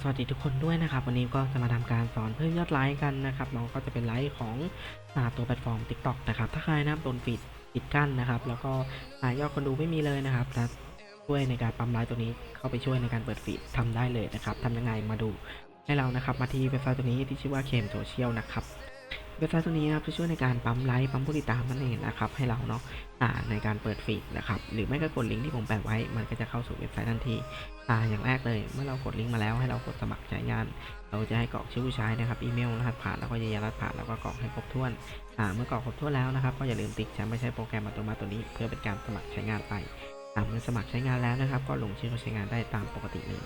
สวัสดีทุกคนด้วยนะครับ วันนี้ก็จะมาทำการสอนเพิ่มยอดไลค์กันนะครับน้องก็จะเป็นไลค์ของอตัวแพลตฟอร์ม TikTok นะครับ ถ้าใครนะโดนปิดปิดกั้นนะครับ แล้วก็หายอดคนดูไม่มีเลยนะครับช่วยในการปั๊มไลค์ตัวนี้เข้าไปช่วยในการเปิดฟีดทำได้เลยนะครับทำยังไงมาดูให้เรานะครับ มาที่เว็บไซต์ตัวนี้ที่ชื่อว่าเคมโซเชียลนะครับ เว็บไซต์ตัวนี้นะครับจะช่วยในการปั๊มไลค์ปั๊มผู้ติดตามนั่นเองนะครับให้เราเนาะในการเปิดฟีดนะครับหรือไม่ก็กดลิงก์ที่ผมแปะไว้ มันก็จะเข้าสู่เว็บไซต์ทันทีอ่าอย่างแรกเลย เมื่อเรากดลิงก์มาแล้วให้เรากดสมัครใช้งาน เราจะให้กรอกชื่อผู้ใช้นะครับอีเมลรหัสผ่านแล้วก็ยืนยันรหัสผ่านแล้วก็กรอกให้ครบถ้วนอ่าเมื่อกรอกครบถ้วนแล้วนะครับก็อย่าลืมติ๊กใช้ไม่ใช่โปรแกรมอัตโนมัติตัวนี้ เพื่อเป็นการสมัครใช้งานไปอ่าเมื่อสมัครใช้งานแล้วนะครับ ก็ลงชื่อเข้าใช้งานได้ตามปกติเลย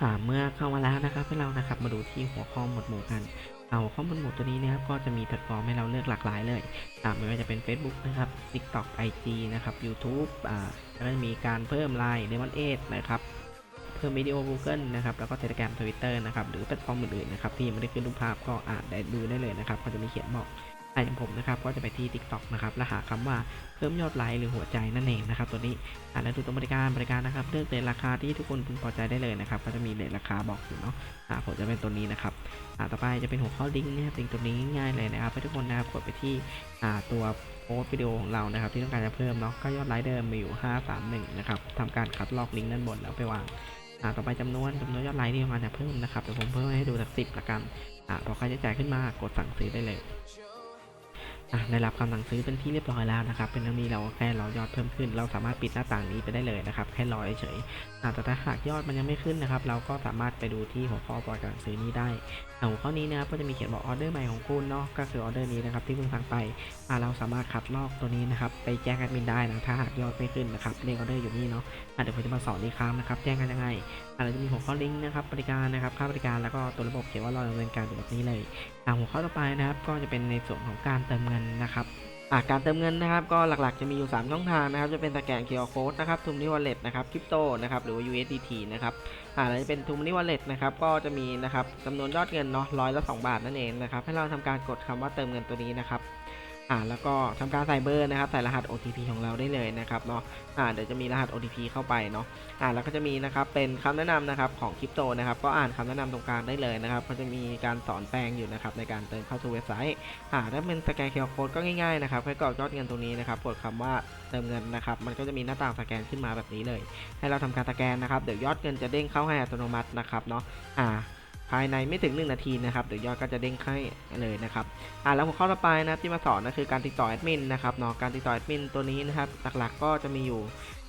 อ่าเมื่อเข้ามาแล้วนะครับให้เรานะครับมาดูที่หัวข้อหมวดหมู่กัน เอาข้อมูลหมวดตัวนี้นะครับก็จะมีแพลตฟอร์มให้เราเลือกหลากหลายเลยไม่ว่าจะเป็น Facebook นะครับ TikTok IG นะครับ YouTube อ่าแล้วก็จะมีการเพิ่มไลน์เดมอนเอทนะครับเพิ่มวิดีโอ Google นะครับแล้วก็ Telegram Twitter นะครับหรือแพลตฟอร์มอื่นๆนะครับที่ยังไม่ได้ขึ้นรูปภาพก็อ่านได้ดูได้เลยนะครับก็จะมีเขียนบอก อย่างผมนะครับก็จะไปที่ TikTok นะครับแล้วหาคำว่าเพิ่มยอดไลค์หรือหัวใจนั่นเองนะครับตัวนี้อ่าแล้วดูตรงบริการบริการนะครับเลือกเรทราคาที่ทุกคนพึงพอใจได้เลยนะครับก็จะมีเรทราคาบอกอยู่เนาะอ่าผมจะเป็นตัวนี้นะครับอ่าต่อไปจะเป็นหัวข้อลิงก์นะครับลิงก์ตัวนี้ง่ายเลยนะครับให้ทุกคนนะครับกดไปที่อ่าตัวโพสต์วิดีโอของเรานะครับที่ต้องการจะเพิ่มเนาะก็ยอดไลค์เดิมมีอยู่ 531นะครับทำการคัดลอกลิงก์ด้านบนแล้วไปวางอ่าต่อไปจำนวนจำนวนยอดไลค์ที่ต้องการจะเพิ่มนะครับเดี๋ยวผมเพิ่มให้ดูสักสิบละกันอ่าพอค่าใช้จ่ายขึ้นมากดสั่งซื้อได้เลย ได้รับคำสั่งซื้อเป็นที่เรียบร้อยแล้วนะครับ เป็นเรื่องนี้เราแค่รอยอดเพิ่มขึ้น เราสามารถปิดหน้าต่างนี้ไปได้เลยนะครับ แค่รอเฉยแต่ถ้าหากยอดมันยังไม่ขึ้นนะครับ เราก็สามารถไปดูที่หัวข้อประกาศซื้อนี้ได้หัวข้อนี้นะครับก็จะมีเขียนบอกออเดอร์ใหม่ของคุณเนาะ ก็คือออเดอร์นี้นะครับที่เพิ่งสั่งไปเราสามารถคัดลอกตัวนี้นะครับ ไปแจ้งแอดมินได้นะ ถ้าหากยอดไม่ขึ้นนะครับเลขออเดอร์อยู่นี่เนาะะเดี๋ยวผมจะมาสอนอีกครั้งนะครับ แจ้งกันยังไงอาจะมีหัวข้อลิงก์นะครับ บริการนะครับ ค่าบริการ แล้วก็ตัวระบบเขียนว่ารอดำเนินการแบบนี้เลยหัวข้อต่อไปนะครับ ก็จะเป็นในส่วนของการเติมเงินนะครับอ่าการเติมเงินนะครับก็หลักๆจะมีอยู่ 3 ช่องทางนะครับ จะเป็นสแกน QR Code นะครับทูมนี่วอลเล็ตนะครับคริปโตนะครับหรือว่า USDT นะครับอ่าแล้วจะเป็นทูมนี่วอลเล็ตนะครับก็จะมีนะครับจำนวนยอดเงินเนาะร้อยละ2บาทนั่นเองนะครับให้เราทำการกดคำว่าเติมเงินตัวนี้นะครับ อ่าแล้วก็ทำการใส่เบอร์นะครับใส่รหัส OTP ของเราได้เลยนะครับเนาะอ่าเดี๋ยวจะมีรหัส OTP เข้าไปเนาะอ่าแล้วก็จะมีนะครับเป็นคำแนะนำนะครับของคริปโตนะครับก็อ่านคำแนะนำตรงกลางได้เลยนะครับก็จะมีการสอนแปลงอยู่นะครับในการเติมเข้าสู่เว็บไซต์อ่าถ้าเป็นสแกนเคอร์โค้ดก็ง่ายๆนะครับแค่กรอกยอดเงินตรงนี้นะครับกดคำว่าเติมเงินนะครับมันก็จะมีหน้าต่างสแกนขึ้นมาแบบนี้เลย ให้เราทำการสแกนนะครับเดี๋ยวยอดเงินจะเด้งเข้าให้อัตโนมัตินะครับเนาะอ่า ภายในไม่ถึง 1 นาทีนะครับเดี๋ยวยอดก็จะเด้งให้เลยนะครับอ่าแล้วหัวข้อต่อไปนะที่มาสอนนะคือการติดต่อแอดมินนะครับเนาะการติดต่อแอดมินตัวนี้นะครับหลักๆก็จะมีอยู่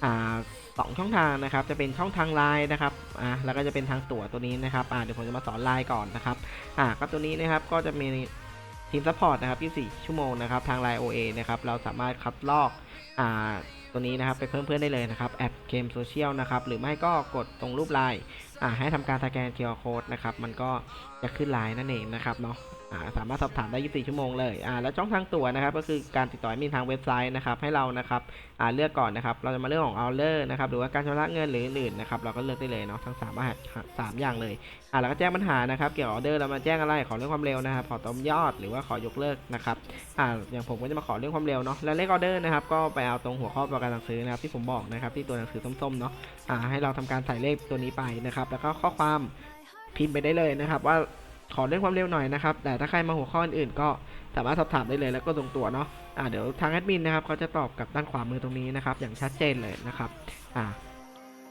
อ่าสองช่องทางนะครับจะเป็นช่องทางไลน์นะครับอ่าแล้วก็จะเป็นทางตั๋วตัวนี้นะครับอ่าเดี๋ยวผมจะมาสอนไลน์ก่อนนะครับอ่าก็ตัวนี้นะครับก็จะมีทีมซัพพอร์ตนะครับ24ชั่วโมงนะครับทางไลน์ OA นะครับเราสามารถคัดลอกอ่า ตัวนี้นะครับไปเพิ่มเพื่อนได้เลยนะครับแอดเกมโซเชียลนะครับหรือไม่ก็กดตรงรูปไลน์อ่าให้ทำการสแกน QR Code นะครับมันก็จะขึ้นไลน์นั่นเองนะครับเนาะ สามารถสอบถามได้ 24 ชั่วโมงเลยอ่าแล้วช่องทางตั๋วนะครับ ก็คือการติดต่ออดมินทางเว็บไซต์นะครับ ให้เรานะครับอ่าเลือกก่อนนะครับ เราจะมาเลือกของออเดอร์นะครับ หรือว่าการชำระเงินหรืออื่นนะครับ เราก็เลือกได้เลยเนาะ ทั้ง3ามรหัสสามอย่างเลยอ่าแล้วก็แจ้งปัญหานะครับ เกี่ยวกับออเดอร์เรามาแจ้งอะไร ขอเรื่องความเร็วนะครับ ขอต้มยอด หรือว่าขอยกเลิกนะครับอ่าอย่างผมก็จะมาขอเรื่องความเร็วเนาะ แล้วเลขออเดอร์นะครับ ก็ไปเอาตรงหัวข้อประกันสั่งซื้อนะครับ ที่ผมบอกนะครับ ที่ตัวหนังสือส้มๆเนาะ อ่า ให้เราทำการใส่เลขตัวนี้ไปนะครับ แล้วก็ข้อความพิมพ์ไปได้เลยนะครับว่า ขอเรื่องความเร็วหน่อยนะครับ แต่ถ้าใครมาหัวข้ออื่นๆก็สามารถสอบถามได้เลยแล้วก็ตรงตัวเนาะอ่าเดี๋ยวทางแอดมินนะครับเขาจะตอบกับด้านขวามือตรงนี้นะครับ อย่างชัดเจนเลยนะครับ อ่า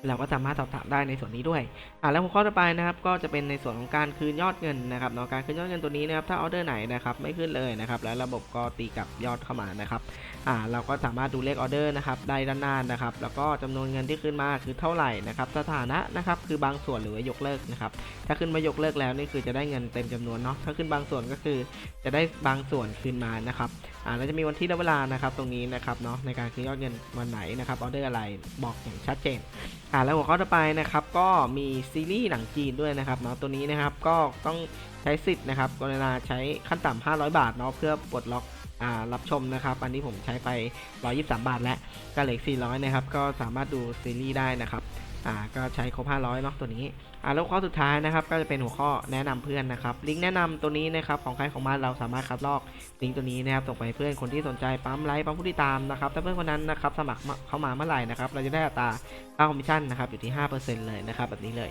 เราก็สามารถสอบถามได้ในส่วนนี้ด้วยอ่าแล้วหัวข้อต่อไปนะครับก็จะเป็นในส่วนของการคืนยอดเงินนะครับเนาะการคืนยอดเงินตัวนี้นะครับถ้าออเดอร์ไหนนะครับไม่ขึ้นเลยนะครับแล้วระบบก็ตีกับยอดเข้ามานะครับอ่าเราก็สามารถดูเลขออเดอร์นะครับได้ด้านหน้านะครับแล้วก็จำนวนเงินที่ขึ้นมาคือเท่าไหร่นะครับสถานะนะครับคือบางส่วนหรือว่ายกเลิกนะครับถ้าขึ้นมายกเลิกแล้วนี่คือจะได้เงินเต็มจำนวนเนาะถ้าขึ้นบางส่วนก็คือจะได้บางส่วนคืนมานะครับอ่าแล้วจะมีวันที่และเวลานะครับตรงนี้นะครับเนาะในการคืนยอดเงินวันไหนนะครับออเดอร์อะไรบอกอย่างชัดเจนอ่าแล้วหัวข้อต่อไปนะครับก็มีซีรีส์หนังจีนด้วยนะครับเนาะตัวนี้นะครับก็ต้องใช้สิทธิ์นะครับกรณาใช้ขั้นต่ำ500 บาทเนาะเพื่อปลดล็อกอ่ารับชมนะครับอันนี้ผมใช้ไป 123 บาทแล้วก็เหลืออก400 นะครับ ก็สามารถดูซีรีส์ได้นะครับ อ่าก็ใช้ครบ500เนาะตัวนี้อ่าแล้วข้อสุดท้ายนะครับ ก็จะเป็นหัวข้อแนะนำเพื่อนนะครับ ลิงก์แนะนำตัวนี้นะครับของใครของมันเราสามารถคัดลอกลิงก์ตัวนี้นะครับส่งไปเพื่อนคนที่สนใจปั๊มไลค์ปั๊มผู้ติดตามนะครับถ้าเพื่อนคนนั้นนะครับสมัครเข้ามาเมื่อไหร่นะครับเราจะได้อัตราค่าคอมมิชชั่นนะครับอยู่ที่ 5%เลยนะครับแบบนี้เลย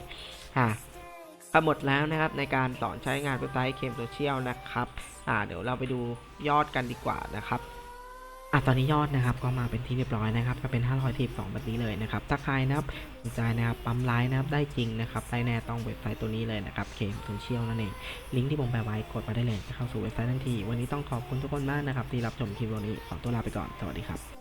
อ่าก็หมดแล้วนะครับในการสอนใช้งานเว็บไซต์เคมโซเชียลนะครับอ่าเดี๋ยวเราไปดูยอดกันดีกว่านะครับ อะตอนนี้ยอดนะครับก็มาเป็นที่เรียบร้อยนะครับก็เป็น 512แบบนี้เลยนะครับถ้าใครนะครับสนใจนะครับปั๊มไลน์นะครับได้จริงนะครับได้แน่ต้องเว็บไซต์ตัวนี้เลยนะครับเคมโซเชียลนั่นเองลิงก์ที่ผมแปะไว้กดมาได้เลยจะเข้าสู่เว็บไซต์ทันที วันนี้ต้องขอบคุณทุกคนมากนะครับที่รับชมคลิปวันนี้ขอตัวลาไปก่อนสวัสดีครับ